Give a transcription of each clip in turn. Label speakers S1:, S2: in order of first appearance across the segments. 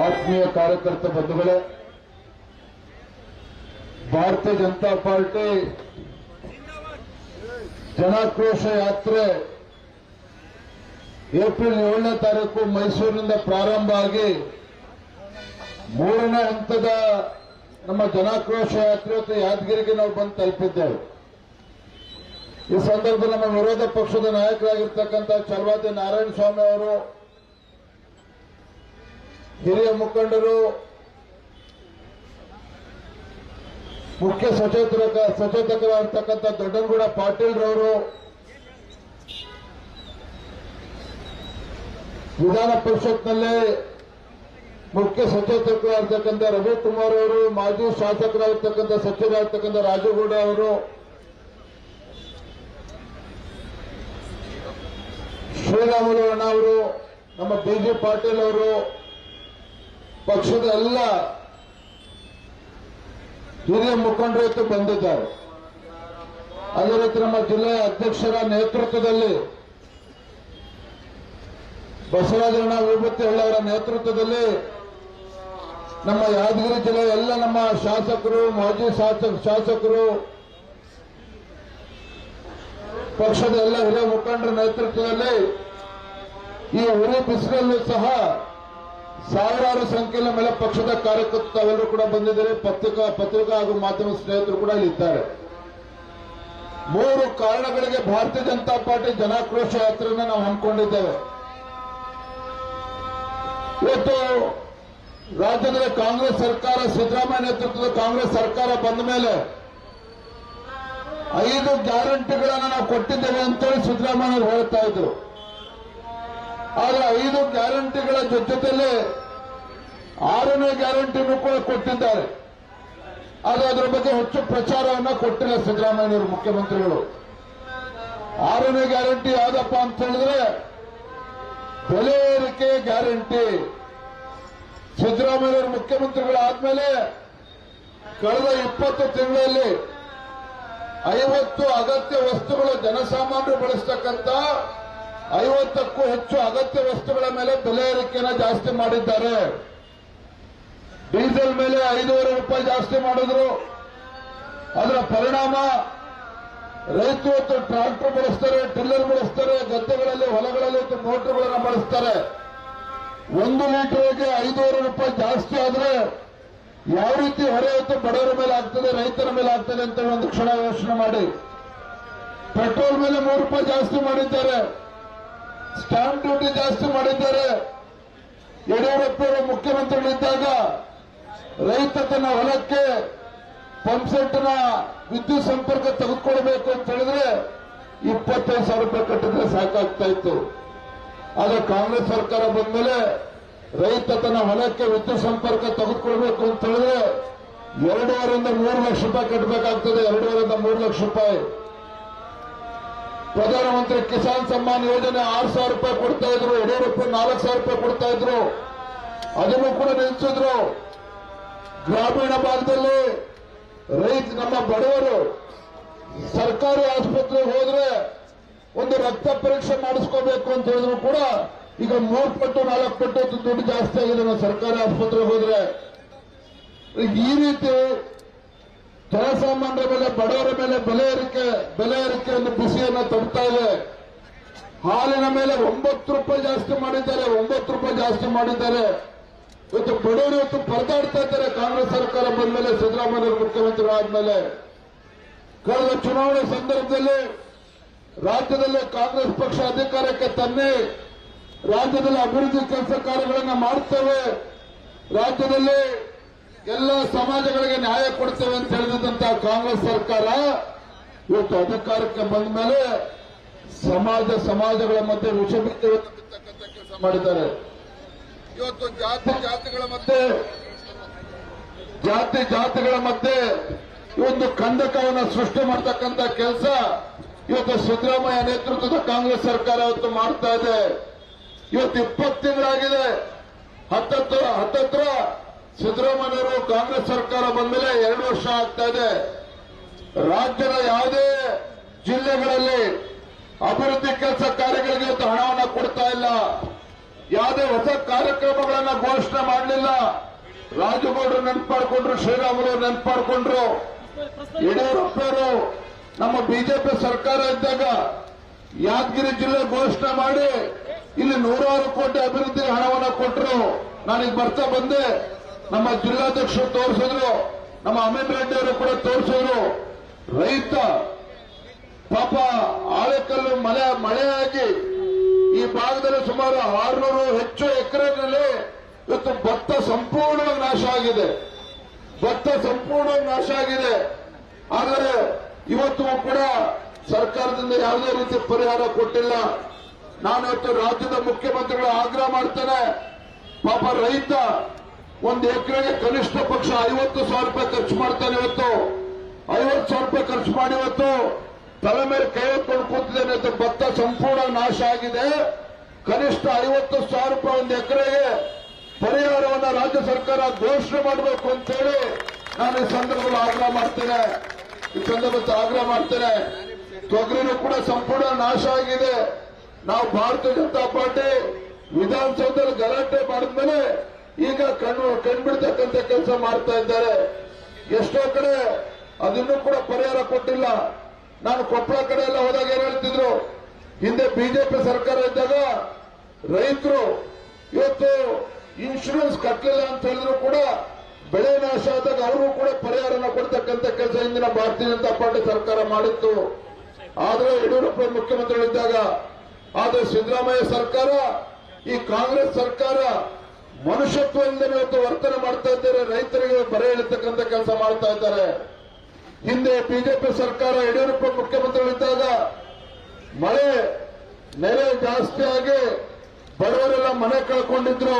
S1: ಆತ್ಮೀಯ ಕಾರ್ಯಕರ್ತ ಬಂಧುಗಳೇ, ಭಾರತೀಯ ಜನತಾ ಪಾರ್ಟಿ ಜನಾಕ್ರೋಶ ಯಾತ್ರೆ ಏಪ್ರಿಲ್ ಏಳನೇ ತಾರೀಕು ಮೈಸೂರಿನಿಂದ ಪ್ರಾರಂಭ ಆಗಿ ಮೂರನೇ ಹಂತದ ನಮ್ಮ ಜನಾಕ್ರೋಶ ಯಾತ್ರೆ ಮತ್ತು ಯಾದಗಿರಿಗೆ ನಾವು ಬಂದು ತಲುಪಿದ್ದೇವೆ. ಈ ಸಂದರ್ಭದಲ್ಲಿ ನಮ್ಮ ವಿರೋಧ ಪಕ್ಷದ ನಾಯಕರಾಗಿರ್ತಕ್ಕಂಥ ಚಲವಾದಿ ನಾರಾಯಣ ಸ್ವಾಮಿ ಅವರು ಹಿರಿಯ ಮುಖಂಡರು, ಮುಖ್ಯ ಸಚೇತಕ, ಸಚೇತಕರಾಗಿರ್ತಕ್ಕಂಥ ದೊಡ್ಡನಗೂಡ ಪಾಟೀಲ್ ರವರು ವಿಧಾನ ಪರಿಷತ್ನಲ್ಲಿ ಮುಖ್ಯ ಸಚೇತಕರಾಗಿರ್ತಕ್ಕಂಥ ರವಿಕುಮಾರ್ ಅವರು, ಮಾಜಿ ಶಾಸಕರಾಗಿರ್ತಕ್ಕಂಥ ಸಚಿವರಾಗಿರ್ತಕ್ಕಂಥ ರಾಜಗೌಡ ಅವರು, ಶ್ರೀರಾಮುಲು ಅಣ್ಣ ಅವರು, ನಮ್ಮ ಬಿ ಪಾಟೀಲ್ ಅವರು ಪಕ್ಷದ ಎಲ್ಲ ಹಿರಿಯ ಮುಖಂಡರು ಬಂದಿದ್ದಾರೆ. ಅದೇ ರೀತಿ ನಮ್ಮ ಜಿಲ್ಲೆಯ ಅಧ್ಯಕ್ಷರ ನೇತೃತ್ವದಲ್ಲಿ ಬಸವರಾಜಣ್ಣ ವಿಭೂತಿ ಅವರ ನೇತೃತ್ವದಲ್ಲಿ ನಮ್ಮ ಯಾದಗಿರಿ ಜಿಲ್ಲೆಯ ಎಲ್ಲ ನಮ್ಮ ಶಾಸಕರು, ಮಾಜಿ ಶಾಸಕ, ಶಾಸಕರು, ಪಕ್ಷದ ಎಲ್ಲ ಹಿರಿಯ ಮುಖಂಡರ ನೇತೃತ್ವದಲ್ಲಿ ಈ ಉರಿ ಬಿಸಿಲಲ್ಲೂ ಸಹ ಸಾವಿರಾರು ಸಂಖ್ಯೆಯಲ್ಲಿ ಮೇಲೆ ಪಕ್ಷದ ಕಾರ್ಯಕರ್ತರೆಲ್ಲರೂ ಕೂಡ ಬಂದಿದ್ದಾರೆ. ಪತ್ರಿಕಾ ಪತ್ರಿಕಾ ಹಾಗೂ ಮಾಧ್ಯಮ ಸ್ನೇಹಿತರು ಕೂಡ ಇಲ್ಲಿದ್ದಾರೆ ಮೂರು ಕಾರಣಗಳಿಗೆ ಭಾರತೀಯ ಜನತಾ ಪಾರ್ಟಿ ಜನಾಕ್ರೋಶ ಯಾತ್ರೆಯನ್ನು ನಾವು ಹಮ್ಮಿಕೊಂಡಿದ್ದೇವೆ. ಇವತ್ತು ರಾಜ್ಯದಲ್ಲಿ ಕಾಂಗ್ರೆಸ್ ಸರ್ಕಾರ, ಸಿದ್ದರಾಮಯ್ಯ ನೇತೃತ್ವದ ಕಾಂಗ್ರೆಸ್ ಸರ್ಕಾರ ಬಂದ ಮೇಲೆ ಐದು ಗ್ಯಾರಂಟಿಗಳನ್ನು ನಾವು ಕೊಟ್ಟಿದ್ದೇವೆ ಅಂತೇಳಿ ಸಿದ್ದರಾಮಯ್ಯ ಅವರು ಹೇಳ್ತಾ ಇದ್ರು. ಆದ್ರೆ ಐದು ಗ್ಯಾರಂಟಿಗಳ ಜೊತೆಯಲ್ಲಿ ಆರನೇ ಗ್ಯಾರಂಟಿನೂ ಕೂಡ ಕೊಟ್ಟಿದ್ದಾರೆ. ಆದ್ರೆ ಅದರ ಬಗ್ಗೆ ಹೆಚ್ಚು ಪ್ರಚಾರವನ್ನ ಕೊಟ್ಟಿಲ್ಲ ಸಿದ್ದರಾಮಯ್ಯವರು ಮುಖ್ಯಮಂತ್ರಿಗಳು. ಆರನೇ ಗ್ಯಾರಂಟಿ ಯಾವ್ದಪ್ಪ ಅಂತ ಹೇಳಿದ್ರೆ ಬೆಲೆ ಏರಿಕೆ ಗ್ಯಾರಂಟಿ. ಸಿದ್ದರಾಮಯ್ಯವರು ಮುಖ್ಯಮಂತ್ರಿಗಳಾದ್ಮೇಲೆ ಕಳೆದ ಇಪ್ಪತ್ತು ತಿಂಗಳಲ್ಲಿ ಐವತ್ತು ಅಗತ್ಯ ವಸ್ತುಗಳು ಜನಸಾಮಾನ್ಯರು ಬಳಸ್ತಕ್ಕಂಥ ಐವತ್ತಕ್ಕೂ ಹೆಚ್ಚು ಅಗತ್ಯ ವಸ್ತುಗಳ ಮೇಲೆ ಬೆಲೆ ಏರಿಕೆಯನ್ನು ಜಾಸ್ತಿ ಮಾಡಿದ್ದಾರೆ. ಡೀಸೆಲ್ ಮೇಲೆ ಐದೂವರೆ ರೂಪಾಯಿ ಜಾಸ್ತಿ ಮಾಡಿದ್ರು. ಅದರ ಪರಿಣಾಮ ರೈತರು ಟ್ರಾಕ್ಟರ್ ಬಳಸ್ತಾರೆ, ಟಿಲ್ಲರ್ ಬಳಸ್ತಾರೆ, ಗದ್ದೆಗಳಲ್ಲಿ, ಹೊಲಗಳಲ್ಲಿ ಮೋಟರ್ಗಳನ್ನ ಬಳಸ್ತಾರೆ. ಒಂದು ಲೀಟರ್ಗೆ ಐನೂರು ರೂಪಾಯಿ ಜಾಸ್ತಿ ಆದ್ರೆ ಯಾವ ರೀತಿ ಹೊರೆ ಹೊತ್ತು ಬಡವರ ಮೇಲೆ ಆಗ್ತದೆ, ರೈತರ ಮೇಲೆ ಆಗ್ತದೆ ಅಂತ ಒಂದು ಕ್ಷಣ ಯೋಚನೆ ಮಾಡಿ. ಪೆಟ್ರೋಲ್ ಮೇಲೆ ಮೂರು ರೂಪಾಯಿ ಜಾಸ್ತಿ ಮಾಡಿದ್ದಾರೆ. ಸ್ಟಾಂಪ್ ಡ್ಯೂಟಿ ಜಾಸ್ತಿ ಮಾಡಿದ್ದಾರೆ. ಯಡಿಯೂರಪ್ಪ ಮುಖ್ಯಮಂತ್ರಿಗಳಿದ್ದಾಗ ರೈತ ತನ್ನ ಹೊಲಕ್ಕೆ ಪಂಪ್ಸೆಟ್ನ ವಿದ್ಯುತ್ ಸಂಪರ್ಕ ತೆಗೆದುಕೊಳ್ಬೇಕು ಅಂತ ಹೇಳಿದ್ರೆ ಇಪ್ಪತ್ತೈದು ಸಾವಿರ ರೂಪಾಯಿ ಕಟ್ಟಿದ್ರೆ ಸಾಕಾಗ್ತಾ ಇತ್ತು. ಆದ್ರೆ ಕಾಂಗ್ರೆಸ್ ಸರ್ಕಾರ ಬಂದ್ಮೇಲೆ ರೈತ ತನ್ನ ಹೊಲಕ್ಕೆ ವಿದ್ಯುತ್ ಸಂಪರ್ಕ ತೆಗೆದುಕೊಳ್ಬೇಕು ಅಂತ ಹೇಳಿದ್ರೆ ಎರಡೂವರೆಯಿಂದ ಮೂರು ಲಕ್ಷ ರೂಪಾಯಿ ಕಟ್ಟಬೇಕಾಗ್ತದೆ. ಎರಡೂವರೆಯಿಂದ ಮೂರು ಲಕ್ಷ ರೂಪಾಯಿ. ಪ್ರಧಾನಮಂತ್ರಿ ಕಿಸಾನ್ ಸಮ್ಮಾನ್ ಯೋಜನೆ ಆರು ಸಾವಿರ ರೂಪಾಯಿ ಕೊಡ್ತಾ ಇದ್ರು ಯಡಿಯೂರಪ್ಪ ನಾಲ್ಕು ಸಾವಿರ ರೂಪಾಯಿ ಕೊಡ್ತಾ ಇದ್ರು. ಅದನ್ನು ಕೂಡ ನಿಲ್ಲಿಸಿದ್ರು. ಗ್ರಾಮೀಣ ಭಾಗದಲ್ಲಿ ರೈತ ನಮ್ಮ ಬಡವರು ಸರ್ಕಾರಿ ಆಸ್ಪತ್ರೆಗೆ ಹೋದ್ರೆ ಒಂದು ರಕ್ತ ಪರೀಕ್ಷೆ ಮಾಡಿಸ್ಕೋಬೇಕು ಅಂತ ಹೇಳಿದ್ರು ಕೂಡ ಈಗ ಮೂರು ಪಟ್ಟು, ನಾಲ್ಕು ಪಟ್ಟು ದುಡ್ಡು ಜಾಸ್ತಿ ಆಗಿದೆ ನಾವು ಸರ್ಕಾರಿ ಆಸ್ಪತ್ರೆಗೆ ಹೋದ್ರೆ ಈ ರೀತಿ ಜನಸಾಮಾನ್ಯರ ಮೇಲೆ, ಬಡವರ ಮೇಲೆ ಬೆಲೆ ಏರಿಕೆ ಬೆಲೆ ಏರಿಕೆ ಒಂದು ಬಿಸಿಯನ್ನು ತಡ್ತಾ ಇದೆ. ಹಾಲಿನ ಮೇಲೆ ಒಂಬತ್ತು ರೂಪಾಯಿ ಜಾಸ್ತಿ ಮಾಡಿದ್ದಾರೆ, ಒಂಬತ್ತು ರೂಪಾಯಿ ಜಾಸ್ತಿ ಮಾಡಿದ್ದಾರೆ. ಇವತ್ತು ಬಡವರು ಇವತ್ತು ಪರದಾಡ್ತಾ ಇದ್ದಾರೆ, ಕಾಂಗ್ರೆಸ್ ಸರ್ಕಾರ ಬಂದ ಮೇಲೆ ಸಿದ್ದರಾಮಯ್ಯ ಮುಖ್ಯಮಂತ್ರಿಗಳಾದ್ಮೇಲೆ ಕಳೆದ ಚುನಾವಣೆ ಸಂದರ್ಭದಲ್ಲಿ ರಾಜ್ಯದಲ್ಲಿ ಕಾಂಗ್ರೆಸ್ ಪಕ್ಷ ಅಧಿಕಾರಕ್ಕೆ ತನ್ನಿ ರಾಜ್ಯದಲ್ಲಿ ಅಭಿವೃದ್ಧಿ ಕೆಲಸ ಕಾರ್ಯಗಳನ್ನು ಮಾಡ್ತೇವೆ. ರಾಜ್ಯದಲ್ಲಿ ಎಲ್ಲ ಸಮಾಜಗಳಿಗೆ ನ್ಯಾಯ ಕೊಡ್ತೇವೆ ಅಂತ ಹೇಳಿದಂತ ಕಾಂಗ್ರೆಸ್ ಸರ್ಕಾರ ಇವತ್ತು ಅಧಿಕಾರಕ್ಕೆ ಬಂದ ಮೇಲೆ ಸಮಾಜ ಸಮಾಜಗಳ ಮಧ್ಯೆ ವಿಷ ಕೆಲಸ ಮಾಡಿದ್ದಾರೆ. ಇವತ್ತು ಜಾತಿ ಜಾತಿಗಳ ಮಧ್ಯೆ ಜಾತಿ ಜಾತಿಗಳ ಮಧ್ಯೆ ಒಂದು ಕಂದಕವನ್ನು ಸೃಷ್ಟಿ ಮಾಡತಕ್ಕಂತ ಕೆಲಸ ಇವತ್ತು ಸಿದ್ದರಾಮಯ್ಯ ನೇತೃತ್ವದ ಕಾಂಗ್ರೆಸ್ ಸರ್ಕಾರ ಇವತ್ತು ಮಾಡ್ತಾ ಇದೆ. ಇವತ್ತು ಇಪ್ಪತ್ತು ತಿಂಗಳಾಗಿದೆ. ಹತ್ತತ್ತು ಹತ್ತತ್ರ ಸಿದ್ದರಾಮಯ್ಯವರು ಕಾಂಗ್ರೆಸ್ ಸರ್ಕಾರ ಬಂದ್ಮೇಲೆ ಎರಡು ವರ್ಷ ಆಗ್ತಾ ಇದೆ. ರಾಜ್ಯದ ಯಾವುದೇ ಜಿಲ್ಲೆಗಳಲ್ಲಿ ಅಭಿವೃದ್ಧಿ ಕೆಲಸ ಕಾರ್ಯಗಳಿಗೆ ಇವತ್ತು ಹಣವನ್ನು ಕೊಡ್ತಾ ಇಲ್ಲ. ಯಾವುದೇ ಹೊಸ ಕಾರ್ಯಕ್ರಮಗಳನ್ನ ಘೋಷಣೆ ಮಾಡಲಿಲ್ಲ. ರಾಜಗೌಡರು ನೆನಪು ಮಾಡಿಕೊಂಡ್ರು ಶ್ರೀರಾಮುಲು ನೆನಪು ಮಾಡಿಕೊಂಡ್ರು ನಮ್ಮ ಬಿಜೆಪಿ ಸರ್ಕಾರ ಇದ್ದಾಗ ಯಾದಗಿರಿ ಜಿಲ್ಲೆ ಘೋಷಣೆ ಮಾಡಿ ಇಲ್ಲಿ ನೂರಾರು ಕೋಟಿ ಅಭಿವೃದ್ಧಿ ಹಣವನ್ನು ಕೊಟ್ಟರು ನಾನೀಗ ಬರ್ತಾ ಬಂದೆ. ನಮ್ಮ ಜಿಲ್ಲಾಧ್ಯಕ್ಷರು ತೋರಿಸಿದ್ರು, ನಮ್ಮ ಅಮೀನ್ ರೆಡ್ಡಿ ಅವರು ಕೂಡ ತೋರಿಸಿದ್ರು. ರೈತ ಪಾಪ ಆಳೆಕಲ್ಲು ಮಳೆ, ಮಳೆಯಾಗಿ ಈ ಭಾಗದಲ್ಲಿ ಸುಮಾರು ಆರುನೂರು ಹೆಚ್ಚು ಎಕರೆನಲ್ಲಿ ಇವತ್ತು ಭತ್ತ ಸಂಪೂರ್ಣವಾಗಿ ನಾಶ ಆಗಿದೆ. ಭತ್ತ ಸಂಪೂರ್ಣವಾಗಿ ನಾಶ ಆಗಿದೆ. ಆದರೆ ಇವತ್ತು ಕೂಡ ಸರ್ಕಾರದಿಂದ ಯಾವುದೇ ರೀತಿ ಪರಿಹಾರ ಕೊಟ್ಟಿಲ್ಲ. ನಾನು ಇವತ್ತು ರಾಜ್ಯದ ಮುಖ್ಯಮಂತ್ರಿಗಳು ಆಗ್ರಹ ಮಾಡ್ತೇನೆ. ಪಾಪ ರೈತ ಒಂದು ಎಕರೆಗೆ ಕನಿಷ್ಠ ಪಕ್ಷ ಐವತ್ತು ಸಾವಿರ ರೂಪಾಯಿ ಖರ್ಚು ಮಾಡ್ತಾನೆ ಇವತ್ತು. ಐವತ್ತು ಸಾವಿರ ರೂಪಾಯಿ ಖರ್ಚು ಮಾಡಿ ಇವತ್ತು ತಲೆ ಮೇಲೆ ಕೈ ಹೊತ್ಕೊಂಡು ಕೂತಿದ್ದೇನೆ ಭತ್ತ ಸಂಪೂರ್ಣ ನಾಶ ಆಗಿದೆ. ಕನಿಷ್ಠ ಐವತ್ತು ಸಾವಿರ ರೂಪಾಯಿ ಒಂದು ಎಕರೆಗೆ ಪರಿಹಾರವನ್ನ ರಾಜ್ಯ ಸರ್ಕಾರ ಘೋಷಣೆ ಮಾಡಬೇಕು ಅಂತೇಳಿ ನಾನು ಈ ಸಂದರ್ಭದಲ್ಲಿ ಆಗ್ರಹ ಮಾಡ್ತೇನೆ. ಈ ಸಂದರ್ಭದಲ್ಲಿ ಆಗ್ರಹ ಮಾಡ್ತೇನೆ. ತೊಗರಿನೂ ಕೂಡ ಸಂಪೂರ್ಣ ನಾಶ ಆಗಿದೆ. ನಾವು ಭಾರತೀಯ ಜನತಾ ಪಾರ್ಟಿ ವಿಧಾನಸೌಧದಲ್ಲಿ ಗಲಾಟೆ ಮಾಡಿದ್ಮೇಲೆ ಈಗ ಕಣ್ಣು ಕಣ್ಬಿಡ್ತಕ್ಕಂಥ ಕೆಲಸ ಮಾಡ್ತಾ ಇದ್ದಾರೆ. ಎಷ್ಟೋ ಕಡೆ ಅದನ್ನು ಕೂಡ ಪರಿಹಾರ ಕೊಟ್ಟಿಲ್ಲ. ನಾನು ಕೊಪ್ಪಳ ಕಡೆ ಎಲ್ಲ ಹೋದಾಗ ಏನ್ ಹೇಳ್ತಿದ್ರು? ಹಿಂದೆ ಬಿಜೆಪಿ ಸರ್ಕಾರ ಇದ್ದಾಗ ರೈತರು ಇವತ್ತು ಇನ್ಶೂರೆನ್ಸ್ ಕಟ್ಟಲಿಲ್ಲ ಅಂತ ಹೇಳಿದ್ರು ಕೂಡ ಬೆಳೆ ನಾಶ ಆದಾಗ ಅವರು ಕೂಡ ಪರಿಹಾರನ ಕೊಡ್ತಕ್ಕಂಥ ಕೆಲಸ ಹಿಂದಿನ ಭಾರತೀಯ ಜನತಾ ಪಾರ್ಟಿ ಸರ್ಕಾರ ಮಾಡಿತ್ತು. ಆದ್ರೆ ಯಡಿಯೂರಪ್ಪ ಮುಖ್ಯಮಂತ್ರಿಗಳಿದ್ದಾಗ ಆದ್ರೆ ಸಿದ್ದರಾಮಯ್ಯ ಸರ್ಕಾರ, ಈ ಕಾಂಗ್ರೆಸ್ ಸರ್ಕಾರ ಮನುಷ್ಯತ್ವ ಇಲ್ಲದೆ ಇವತ್ತು ವರ್ತನೆ ಮಾಡ್ತಾ ಇದ್ದಾರೆ, ರೈತರಿಗೆ ಬರೆ ಎಳಿತಕ್ಕಂಥ ಕೆಲಸ ಮಾಡ್ತಾ ಇದ್ದಾರೆ. ಹಿಂದೆ ಬಿಜೆಪಿ ಸರ್ಕಾರ ಯಡಿಯೂರಪ್ಪ ಮುಖ್ಯಮಂತ್ರಿಗಳಿದ್ದಾಗ ಮಳೆ, ನೆರೆ ಜಾಸ್ತಿ ಆಗಿ ಬಡವರೆಲ್ಲ ಮನೆ ಕಳ್ಕೊಂಡಿದ್ರು.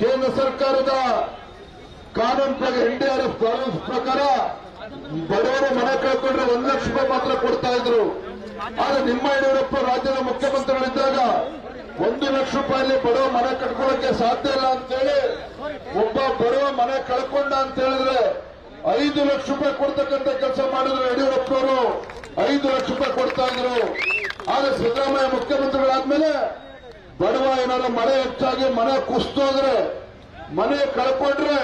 S1: ಕೇಂದ್ರ ಸರ್ಕಾರದ ಕಾನೂನು ಪ್ರಕಾರ ಎನ್ಡಿಆರ್ಎಫ್ ಕಾನೂನು ಪ್ರಕಾರ ಬಡವರು ಮನೆ ಕಳ್ಕೊಂಡ್ರೆ ಒಂದು ಲಕ್ಷ ರೂಪಾಯಿ ಮಾತ್ರ ಕೊಡ್ತಾ ಇದ್ರು. ಆದ್ರೆ ನಿಮ್ಮ ಯಡಿಯೂರಪ್ಪ ರಾಜ್ಯದ ಮುಖ್ಯಮಂತ್ರಿಗಳಿದ್ದಾಗ ಒಂದು ಲಕ್ಷ ರೂಪಾಯಿ ಬಡವ ಮನೆ ಕಟ್ಕೊಳ್ಳಕ್ಕೆ ಸಾಧ್ಯ ಇಲ್ಲ ಅಂತೇಳಿ, ಒಬ್ಬ ಬಡವ ಮನೆ ಕಳ್ಕೊಂಡ ಅಂತ ಹೇಳಿದ್ರೆ ಐದು ಲಕ್ಷ ರೂಪಾಯಿ ಕೊಡ್ತಕ್ಕಂತ ಕೆಲಸ ಮಾಡಿದ್ರು ಯಡಿಯೂರಪ್ಪನವರು. ಐದು ಲಕ್ಷ ರೂಪಾಯಿ ಕೊಡ್ತಾ ಇದ್ರು. ಆದ್ರೆ ಸಿದ್ದರಾಮಯ್ಯ ಮುಖ್ಯಮಂತ್ರಿಗಳಾದ್ಮೇಲೆ ಬಡವ ಏನಾದ್ರು ಮಳೆ ಹೆಚ್ಚಾಗಿ ಮನೆ ಕುಸ್ತೋದ್ರೆ ಮನೆ ಕಳ್ಕೊಂಡ್ರೆ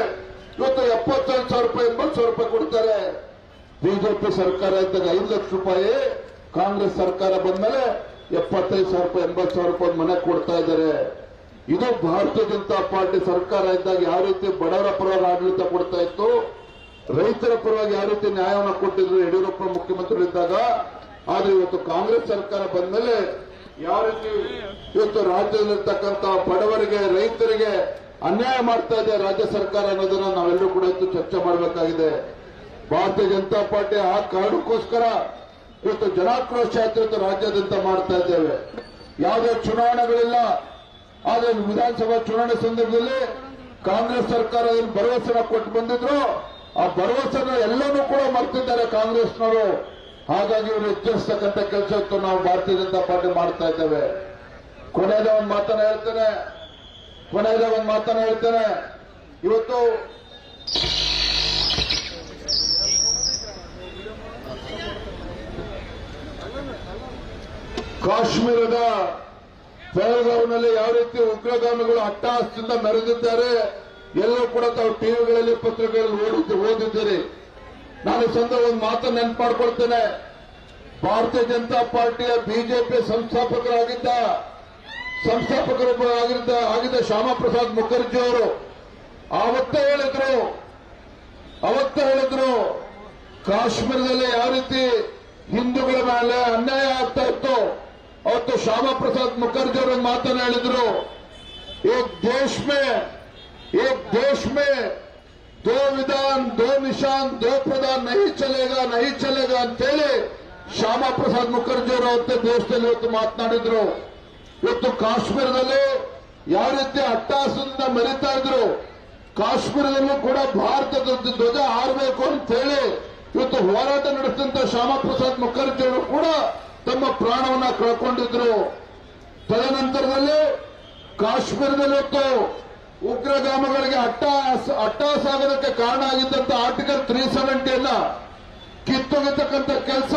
S1: ಇವತ್ತು ಎಪ್ಪತ್ತೈದು ಸಾವಿರ ರೂಪಾಯಿ ಎಂಬತ್ತು ಸಾವಿರ ರೂಪಾಯಿ ಕೊಡ್ತಾರೆ. ಬಿಜೆಪಿ ಸರ್ಕಾರ ಇದ್ದಾಗ ಐದು ಲಕ್ಷ ರೂಪಾಯಿ, ಕಾಂಗ್ರೆಸ್ ಸರ್ಕಾರ ಬಂದ್ಮೇಲೆ ಎಪ್ಪತ್ತೈದು ಸಾವಿರ ರೂಪಾಯಿ, ಎಂಬತ್ತು ಸಾವಿರ ರೂಪಾಯಿ ಮನೆ ಕೊಡ್ತಾ ಇದ್ದಾರೆ. ಇದು ಭಾರತೀಯ ಜನತಾ ಪಾರ್ಟಿ ಸರ್ಕಾರ ಇದ್ದಾಗ ಯಾವ ರೀತಿ ಬಡವರ ಪರವಾಗಿ ಆಡಳಿತ ಕೊಡ್ತಾ ಇತ್ತು, ರೈತರ ಪರವಾಗಿ ಯಾವ ರೀತಿ ನ್ಯಾಯವನ್ನು ಕೊಟ್ಟಿದ್ರು ಯಡಿಯೂರಪ್ಪ ಮುಖ್ಯಮಂತ್ರಿ ಇದ್ದಾಗ ಆದ್ರೆ ಇವತ್ತು ಕಾಂಗ್ರೆಸ್ ಸರ್ಕಾರ ಬಂದ ಮೇಲೆ ಯಾವ ರೀತಿ ಇವತ್ತು ರಾಜ್ಯದಲ್ಲಿರ್ತಕ್ಕಂಥ ಬಡವರಿಗೆ, ರೈತರಿಗೆ ಅನ್ಯಾಯ ಮಾಡ್ತಾ ಇದೆ ರಾಜ್ಯ ಸರ್ಕಾರ ಅನ್ನೋದನ್ನ ನಾವೆಲ್ಲರೂ ಕೂಡ ಇವತ್ತು ಚರ್ಚೆ ಮಾಡಬೇಕಾಗಿದೆ. ಭಾರತೀಯ ಜನತಾ ಪಾರ್ಟಿ ಆ ಕಾರಣಕ್ಕೋಸ್ಕರ ಇವತ್ತು ಜನಾಕ್ರೋಶ ಯಾತ್ರೆ ರಾಜ್ಯಾದ್ಯಂತ ಮಾಡ್ತಾ ಇದ್ದೇವೆ. ಯಾವುದೇ ಚುನಾವಣೆಗಳಿಲ್ಲ. ಆದ್ರೆ ವಿಧಾನಸಭಾ ಚುನಾವಣೆ ಸಂದರ್ಭದಲ್ಲಿ ಕಾಂಗ್ರೆಸ್ ಸರ್ಕಾರ ಏನು ಭರವಸೆನ ಕೊಟ್ಟು ಬಂದಿದ್ರು, ಆ ಭರವಸೆನ ಎಲ್ಲನೂ ಕೂಡ ಮರ್ತಿದ್ದಾರೆ ಕಾಂಗ್ರೆಸ್ನವರು. ಹಾಗಾಗಿ ಇವರು ಎಚ್ಚರಿಸ್ತಕ್ಕಂಥ ಕೆಲಸ ನಾವು ಭಾರತೀಯ ಜನತಾ ಪಾರ್ಟಿ ಮಾಡ್ತಾ ಇದ್ದೇವೆ. ಕೊನೆಯದ ಒಂದು ಮಾತನ್ನ ಹೇಳ್ತೇನೆ. ಕೊನೆಯದ ಒಂದು ಮಾತನ್ನ ಹೇಳ್ತೇನೆ. ಇವತ್ತು ಕಾಶ್ಮೀರದ ಪಹಲ್ಗಾವ್ನಲ್ಲಿ ಯಾವ ರೀತಿ ಉಗ್ರಗಾಮಿಗಳು ಅಟ್ಟಹಾಸದಿಂದ ಮೆರೆದಿದ್ದಾರೆ ಎಲ್ಲರೂ ಕೂಡ ತಾವು ಟಿವಿಗಳಲ್ಲಿ, ಪತ್ರಿಕೆಗಳಲ್ಲಿ ಓದಿದ್ದು, ಓದಿದ್ದೀರಿ. ನಾನು ಸ್ವಂತ ಒಂದು ಮಾತು ನೆನಪು ಮಾಡ್ಕೊಳ್ತೇನೆ ಭಾರತೀಯ ಜನತಾ ಪಾರ್ಟಿಯ ಬಿಜೆಪಿ ಸಂಸ್ಥಾಪಕರಾಗಿದ್ದ, ಸಂಸ್ಥಾಪಕರು ಆಗಿದ್ದ ಆಗಿದ್ದ ಶ್ಯಾಮಾ ಪ್ರಸಾದ್ ಮುಖರ್ಜಿ ಅವರು, ಆವತ್ತೇ ಹೇಳಿದ್ರು ಅವತ್ತ ಹೇಳಿದ್ರು, ಕಾಶ್ಮೀರದಲ್ಲಿ ಯಾವ ರೀತಿ ಹಿಂದೂಗಳ ಮೇಲೆ ಅನ್ಯಾಯ ಆಗ್ತಾ ಇತ್ತು ಅವತ್ತು ಶ್ಯಾಮ ಪ್ರಸಾದ್ ಮುಖರ್ಜಿ ಅವರು ಮಾತನ್ನ ಹೇಳಿದ್ರು. ಏಕ್ ದೇಶ್ ಮೇ, ಏಕ್ ದೇಶ್ ಮೇ, ದೋ ವಿಧಾನ್, ದೋ ನಿಶಾನ್, ದೋ ಪ್ರಧಾನ್, ನಹಿ ಚಲೇಗಾ ನಹಿ ಚಲೇಗಾ ಅಂತೇಳಿ ಶ್ಯಾಮ ಪ್ರಸಾದ್ ಮುಖರ್ಜಿ ಅವರು ಅವತ್ತೇ ದೇಶದಲ್ಲಿ ಇವತ್ತು ಮಾತನಾಡಿದ್ರು. ಇವತ್ತು ಕಾಶ್ಮೀರದಲ್ಲಿ ಯಾವ ರೀತಿ ಅಟ್ಟಾಸದಿಂದ ಮರಿತಾ ಇದ್ರು, ಕಾಶ್ಮೀರದಲ್ಲೂ ಕೂಡ ಭಾರತದ ಧ್ವಜ ಹಾರಬೇಕು ಅಂತೇಳಿ ಇವತ್ತು ಹೋರಾಟ ನಡೆಸಿದಂತ ಶ್ಯಾಮ ಪ್ರಸಾದ್ ಮುಖರ್ಜಿ ಅವರು ಕೂಡ ತಮ್ಮ ಪ್ರಾಣವನ್ನ ಕಳ್ಕೊಂಡಿದ್ರು. ತದನಂತರದಲ್ಲಿ ಕಾಶ್ಮೀರದಲ್ಲಿ ಉಗ್ರಗಾಮಗಳಿಗೆ ಅಟ್ಟಹಾಸ ಆಗೋದಕ್ಕೆ ಕಾರಣ ಆಗಿದ್ದಂತ ಆರ್ಟಿಕಲ್ ತ್ರೀ ಸೆವೆಂಟಿಯನ್ನ ಕಿತ್ತೊಗೆತಕ್ಕಂಥ ಕೆಲಸ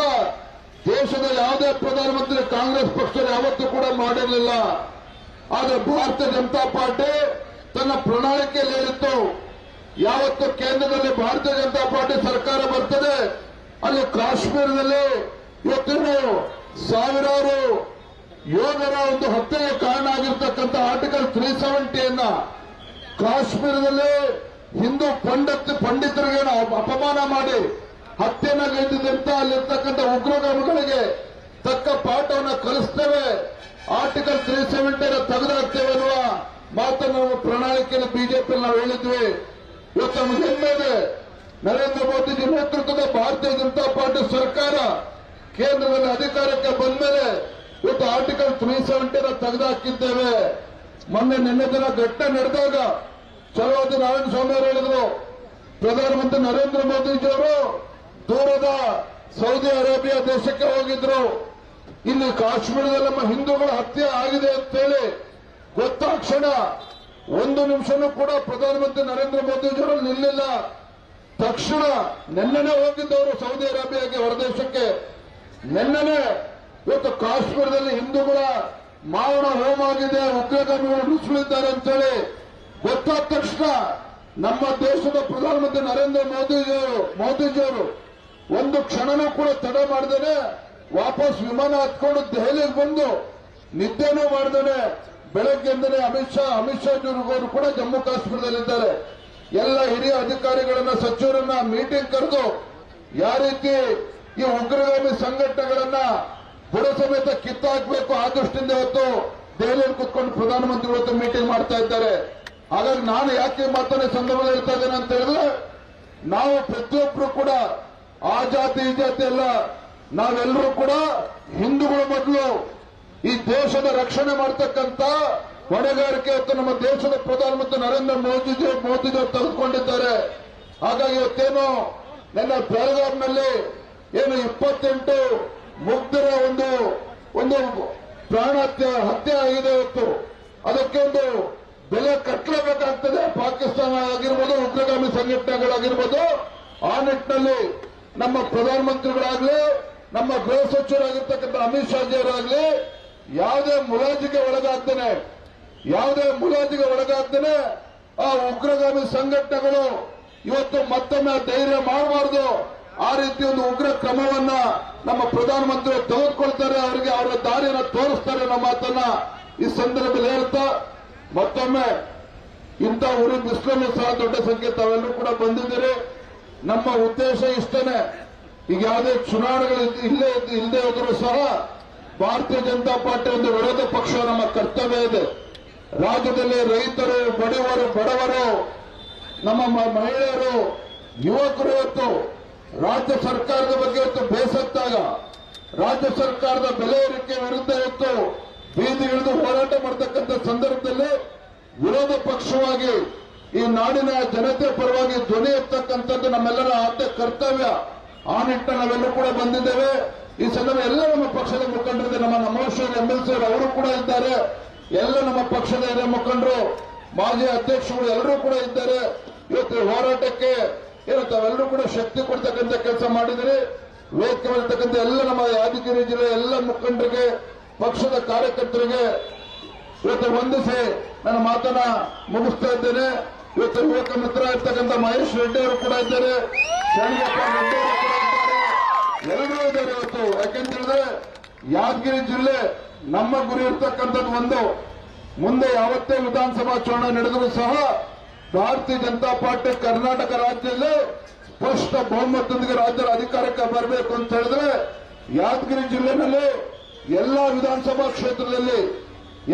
S1: ದೇಶದ ಯಾವುದೇ ಪ್ರಧಾನಮಂತ್ರಿ ಕಾಂಗ್ರೆಸ್ ಪಕ್ಷದಲ್ಲಿ ಯಾವತ್ತೂ ಕೂಡ ಮಾಡಿರಲಿಲ್ಲ. ಆದರೆ ಭಾರತೀಯ ಜನತಾ ಪಾರ್ಟಿ ತನ್ನ ಪ್ರಣಾಳಿಕೆಯಲ್ಲಿ ಹೇಳಿತ್ತು, ಯಾವತ್ತು ಕೇಂದ್ರದಲ್ಲಿ ಭಾರತೀಯ ಜನತಾ ಪಾರ್ಟಿ ಸರ್ಕಾರ ಬರ್ತದೆ, ಅಲ್ಲಿ ಕಾಶ್ಮೀರದಲ್ಲಿ ಇವತ್ತೇನು ಸಾವಿರಾರು ಯೋಧರ ಒಂದು ಹತ್ಯೆಗೆ ಕಾರಣ ಆಗಿರ್ತಕ್ಕಂಥ ಆರ್ಟಿಕಲ್ ತ್ರೀ ಸೆವೆಂಟಿಯನ್ನ ಕಾಶ್ಮೀರದಲ್ಲಿ ಹಿಂದೂ ಪಂಡಿತ್ ಪಂಡಿತರಿಗೆ ಅಪಮಾನ ಮಾಡಿ ಹತ್ಯೆನಾಗೈತಿದಂತ ಅಲ್ಲಿರ್ತಕ್ಕಂಥ ಉಗ್ರಗಾಮಿಗಳಿಗೆ ತಕ್ಕ ಪಾಠವನ್ನು ಕಲಿಸ್ತೇವೆ. ಆರ್ಟಿಕಲ್ ತ್ರೀ ಸೆವೆಂಟಿನ ತೆಗೆದಾಕ್ತೇವೆ ಅನ್ನುವ ಮಾತನ್ನು ಪ್ರಣಾಳಿಕೆಯಲ್ಲಿ ಬಿಜೆಪಿ ನಾವು ಹೇಳಿದ್ವಿ. ಇವತ್ತು ನಮ್ಗೆ ಹೆಮ್ಮೆ ಇದೆ. ನರೇಂದ್ರ ಮೋದಿಜಿ ನೇತೃತ್ವದ ಭಾರತೀಯ ಜನತಾ ಪಾರ್ಟಿ ಸರ್ಕಾರ ಕೇಂದ್ರದಲ್ಲಿ ಅಧಿಕಾರಕ್ಕೆ ಬಂದ ಮೇಲೆ ಇವತ್ತು ಆರ್ಟಿಕಲ್ ತ್ರೀ ಸೆವೆಂಟಿನ ತೆಗೆದುಹಾಕಿದ್ದೇವೆ ಮೊನ್ನೆ ನಿನ್ನೆ ದಿನ ಘಟನೆ ನಡೆದಾಗ ಚಲವಾದಿ ನಾರಾಯಣ ಸ್ವಾಮಿ ಅವರು ಹೇಳಿದ್ರು, ಪ್ರಧಾನಮಂತ್ರಿ ನರೇಂದ್ರ ಮೋದಿಜಿಯವರು ದೂರದ ಸೌದಿ ಅರೇಬಿಯಾ ದೇಶಕ್ಕೆ ಹೋಗಿದ್ರು. ಇಲ್ಲಿ ಕಾಶ್ಮೀರದಲ್ಲಿ ನಮ್ಮ ಹಿಂದೂಗಳ ಹತ್ಯೆ ಆಗಿದೆ ಅಂತೇಳಿ ಗೊತ್ತಾಕ್ಷಣ ಒಂದು ನಿಮಿಷನೂ ಕೂಡ ಪ್ರಧಾನಮಂತ್ರಿ ನರೇಂದ್ರ ಮೋದಿಜಿಯವರು ನಿಲ್ಲಿಲ್ಲ. ತಕ್ಷಣ ನಿನ್ನೆ ಹೋಗಿದ್ದವರು ಸೌದಿ ಅರೇಬಿಯಾಗೆ ಹೊರದೇಶಕ್ಕೆ. ನೆನ್ನೆನೆ ಇವತ್ತು ಕಾಶ್ಮೀರದಲ್ಲಿ ಹಿಂದೂಗಳ ಮಾವಣ ಹೋಮ ಆಗಿದೆ ಉಗ್ರಗಾಮಿಗಳು ನುಸುಳಿದ್ದಾರೆ ಅಂತೇಳಿ ಗೊತ್ತಾದ ತಕ್ಷಣ ನಮ್ಮ ದೇಶದ ಪ್ರಧಾನಮಂತ್ರಿ ನರೇಂದ್ರ ಮೋದಿಜಿಯವರು ಮೋದಿಜಿಯವರು ಒಂದು ಕ್ಷಣನೂ ಕೂಡ ತಡೆ ಮಾಡಿದರೆ ವಾಪಸ್ ವಿಮಾನ ಹತ್ಕೊಂಡು ದೆಹಲಿಗೆ ಬಂದು ನಿದ್ದೆನೂ ಮಾಡ್ದೇನೆ. ಬೆಳಗ್ಗೆಂದಲೇ ಅಮಿತ್ ಶಾ ಅಮಿತ್ ಶಾ ಅವರು ಕೂಡ ಜಮ್ಮು ಕಾಶ್ಮೀರದಲ್ಲಿದ್ದಾರೆ. ಎಲ್ಲ ಹಿರಿಯ ಅಧಿಕಾರಿಗಳನ್ನ, ಸಚಿವರನ್ನ ಮೀಟಿಂಗ್ ಕರೆದು ಯಾವ ರೀತಿ ಈ ಉಗ್ರಗಾಮಿ ಸಂಘಟನೆಗಳನ್ನ ಬುಡ ಸಮೇತ ಕಿತ್ತಾಕ್ಬೇಕು ಆ ದೃಷ್ಟಿಯಿಂದ ಇವತ್ತು ದೆಹಲಿಯಲ್ಲಿ ಕುತ್ಕೊಂಡು ಪ್ರಧಾನಮಂತ್ರಿಗಳು ಇವತ್ತು ಮೀಟಿಂಗ್ ಮಾಡ್ತಾ ಇದ್ದಾರೆ. ಹಾಗಾಗಿ ನಾನು ಯಾಕೆ ಮಾತನ್ನ ಸಂದರ್ಭದಲ್ಲಿ ಇರ್ತಾ ಇದ್ದೇನೆ ಅಂತ ಹೇಳಿದ್ರೆ, ನಾವು ಪ್ರತಿಯೊಬ್ಬರು ಕೂಡ ಆ ಜಾತಿ, ಈ ಜಾತಿ ಅಲ್ಲ, ನಾವೆಲ್ಲರೂ ಕೂಡ ಹಿಂದೂಗಳ ಮೊದಲು ಈ ದೇಶದ ರಕ್ಷಣೆ ಮಾಡ್ತಕ್ಕಂತ ಹೊಣೆಗಾರಿಕೆ ಇವತ್ತು ನಮ್ಮ ದೇಶದ ಪ್ರಧಾನಮಂತ್ರಿ ನರೇಂದ್ರ ಮೋದಿಜಿ ಮೋದಿಜಿ ತೆಗೆದುಕೊಂಡಿದ್ದಾರೆ. ಹಾಗಾಗಿ ಇವತ್ತೇನು, ನನ್ನ ಬೆಳಗಾಂನಲ್ಲಿ ಏನು, ಇಪ್ಪತ್ತೆಂಟು ಮುಗ್ಧರ ಒಂದು ಒಂದು ಪ್ರಾಣ ಹತ್ಯೆ ಆಗಿದೆ ಇವತ್ತು ಅದಕ್ಕೆ ಒಂದು ಬೆಲೆ ಕಟ್ಟಲೇಬೇಕಾಗ್ತದೆ ಪಾಕಿಸ್ತಾನ ಆಗಿರ್ಬೋದು, ಉಗ್ರಗಾಮಿ ಸಂಘಟನೆಗಳಾಗಿರ್ಬೋದು, ಆ ನಿಟ್ಟಿನಲ್ಲಿ ನಮ್ಮ ಪ್ರಧಾನಮಂತ್ರಿಗಳಾಗ್ಲಿ, ನಮ್ಮ ಗೃಹ ಸಚಿವರಾಗಿರ್ತಕ್ಕಂಥ ಅಮಿತ್ ಶಾಜಿಯವರಾಗ್ಲಿ ಯಾವುದೇ ಮುಲಾಜಿಗೆ ಒಳಗಾಗ್ತಾನೆ ಯಾವುದೇ ಮುಲಾಜಿಗೆ ಒಳಗಾಗ್ತಾನೆ ಆ ಉಗ್ರಗಾಮಿ ಸಂಘಟನೆಗಳು ಇವತ್ತು ಮತ್ತೊಮ್ಮೆ ಧೈರ್ಯ ಮಾಡಬಾರದು. ಆ ರೀತಿ ಒಂದು ಉಗ್ರ ಕ್ರಮವನ್ನ ನಮ್ಮ ಪ್ರಧಾನಮಂತ್ರಿ ತೆಗೆದುಕೊಳ್ತಾರೆ, ಅವರಿಗೆ ಅವರ ದಾರಿಯನ್ನು ತೋರಿಸ್ತಾರೆ ಅನ್ನೋ ಮಾತನ್ನ ಈ ಸಂದರ್ಭದಲ್ಲಿ ಹೇಳ್ತಾ, ಮತ್ತೊಮ್ಮೆ ಇಂಥ ಉರಿ ಮುಸ್ಲಿಮ್ ಸಹ ದೊಡ್ಡ ಸಂಖ್ಯೆ ತಾವೆಲ್ಲರೂ ಕೂಡ ಬಂದಿದ್ದೀರಿ. ನಮ್ಮ ಉದ್ದೇಶ ಇಷ್ಟನೇ. ಈಗ ಯಾವುದೇ ಚುನಾವಣೆಗಳು ಇಲ್ಲೇ ಇಲ್ಲದೆ ಹೋದರೂ ಸಹ ಭಾರತೀಯ ಜನತಾ ಪಾರ್ಟಿ ಒಂದು ವಿರೋಧ ಪಕ್ಷ, ನಮ್ಮ ಕರ್ತವ್ಯ ಇದೆ. ರಾಜ್ಯದಲ್ಲಿ ರೈತರು, ಬಡವರು ಬಡವರು, ನಮ್ಮ ಮಹಿಳೆಯರು, ಯುವಕರು ಇವತ್ತು ರಾಜ್ಯ ಸರ್ಕಾರದ ಬಗ್ಗೆ ಇವತ್ತು ಬೇಸತ್ತಾಗ. ರಾಜ್ಯ ಸರ್ಕಾರದ ಬೆಲೆ ಏರಿಕೆ ವಿರುದ್ಧ ಇವತ್ತು ಇಳಿದು ಹೋರಾಟ ಮಾಡತಕ್ಕಂಥ ಸಂದರ್ಭದಲ್ಲಿ ವಿರೋಧ ಪಕ್ಷವಾಗಿ ಈ ನಾಡಿನ ಜನತೆ ಪರವಾಗಿ ಧ್ವನಿ ಎತ್ತಕ್ಕಂಥದ್ದು ನಮ್ಮೆಲ್ಲರ ಆದ್ಯ ಕರ್ತವ್ಯ. ಆ ನಿಟ್ಟಿನಲ್ಲಿ ನಾವೆಲ್ಲರೂ ಕೂಡ ಬಂದಿದ್ದೇವೆ. ಈ ಸಂದರ್ಭ ಎಲ್ಲ ನಮ್ಮ ಪಕ್ಷದ ಮುಖಂಡರಿದೆ. ನಮ್ಮ ನಮೋಶ್ವರ್ ಎಂ ಎಲ್ ಸಿ ಅವರು ಕೂಡ ಇದ್ದಾರೆ. ಎಲ್ಲ ನಮ್ಮ ಪಕ್ಷದ ಹಿರಿಯ ಮುಖಂಡರು, ಮಾಜಿ ಅಧ್ಯಕ್ಷರು ಎಲ್ಲರೂ ಕೂಡ ಇದ್ದಾರೆ. ಇವತ್ತು ಹೋರಾಟಕ್ಕೆ ಏನು, ತಾವೆಲ್ಲರೂ ಕೂಡ ಶಕ್ತಿ ಕೊಡ್ತಕ್ಕಂಥ ಕೆಲಸ ಮಾಡಿದರೆ ವೇದಿಕೆ ಎಲ್ಲ ನಮ್ಮ ಯಾದಗಿರಿ ಜಿಲ್ಲೆ ಎಲ್ಲ ಮುಖಂಡರಿಗೆ, ಪಕ್ಷದ ಕಾರ್ಯಕರ್ತರಿಗೆ ಇವತ್ತು ವಂದಿಸಿ ನನ್ನ ಮಾತನ್ನ ಮುಗಿಸ್ತಾ ಇದ್ದೇನೆ. ಇವತ್ತು ಯುವಕ ಮಿತ್ರ ಇರ್ತಕ್ಕಂಥ ಮಹೇಶ್ ರೆಡ್ಡಿ ಅವರು ಕೂಡ ಇದ್ದಾರೆ. ಎಲ್ಲರೂ ಇದ್ದಾರೆ ಇವತ್ತು. ಯಾಕೆಂತ ಹೇಳಿದ್ರೆ, ಯಾದಗಿರಿ ಜಿಲ್ಲೆ ನಮ್ಮ ಗುರಿ ಇರ್ತಕ್ಕಂಥದ್ದು ಒಂದು. ಮುಂದೆ ಯಾವತ್ತೇ ವಿಧಾನಸಭಾ ಚುನಾವಣೆ ನಡೆದರೂ ಸಹ ಭಾರತೀಯ ಜನತಾ ಪಾರ್ಟಿ ಕರ್ನಾಟಕ ರಾಜ್ಯದಲ್ಲಿ ಸ್ಪಷ್ಟ ಬಹುಮತದೊಂದಿಗೆ ರಾಜ್ಯದ ಅಧಿಕಾರಕ್ಕೆ ಬರಬೇಕು ಅಂತ ಹೇಳಿದ್ರೆ ಯಾದಗಿರಿ ಜಿಲ್ಲೆನಲ್ಲಿ ಎಲ್ಲಾ ವಿಧಾನಸಭಾ ಕ್ಷೇತ್ರದಲ್ಲಿ,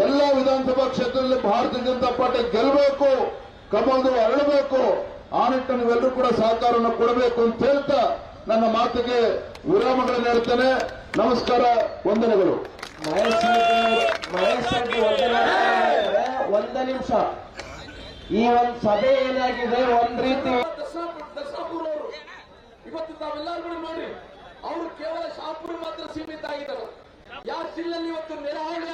S1: ಎಲ್ಲಾ ವಿಧಾನಸಭಾ ಕ್ಷೇತ್ರದಲ್ಲಿ ಭಾರತೀಯ ಜನತಾ ಪಾರ್ಟಿ ಗೆಲ್ಲಬೇಕು, ಕಮಲ್ದು ಅರಳಬೇಕು, ಆ ನಿಟ್ಟಿನಲ್ಲಿ ಎಲ್ಲರೂ ಕೂಡ ಸಹಕಾರವನ್ನು ಕೊಡಬೇಕು ಅಂತ ಹೇಳ್ತಾ ನನ್ನ ಮಾತಿಗೆ ವಿರಾಮಗಳನ್ನು ಹೇಳ್ತೇನೆ ನಮಸ್ಕಾರ, ವಂದನೆಗಳು.
S2: ಮಾಡ್ತಾರೆ. ಒಂದ ನಿಮಿಷ. ಈ ಒಂದು ಸಭೆ ಏನಾಗಿದೆ? ಒಂದ್ ರೀತಿ
S3: ದಶಾಪುರವರು ಇವತ್ತು ತಾವೆಲ್ಲರೂ ನೋಡಿ, ಅವರು ಕೇವಲ ಶಾಪುರ ಮಾತ್ರ ಸೀಮಿತ ಆಗಿದ್ದಾರೆ. ಯಾವ ಜಿಲ್ಲೆಯಲ್ಲಿ ಇವತ್ತು ನೆರೆಹಾನಿ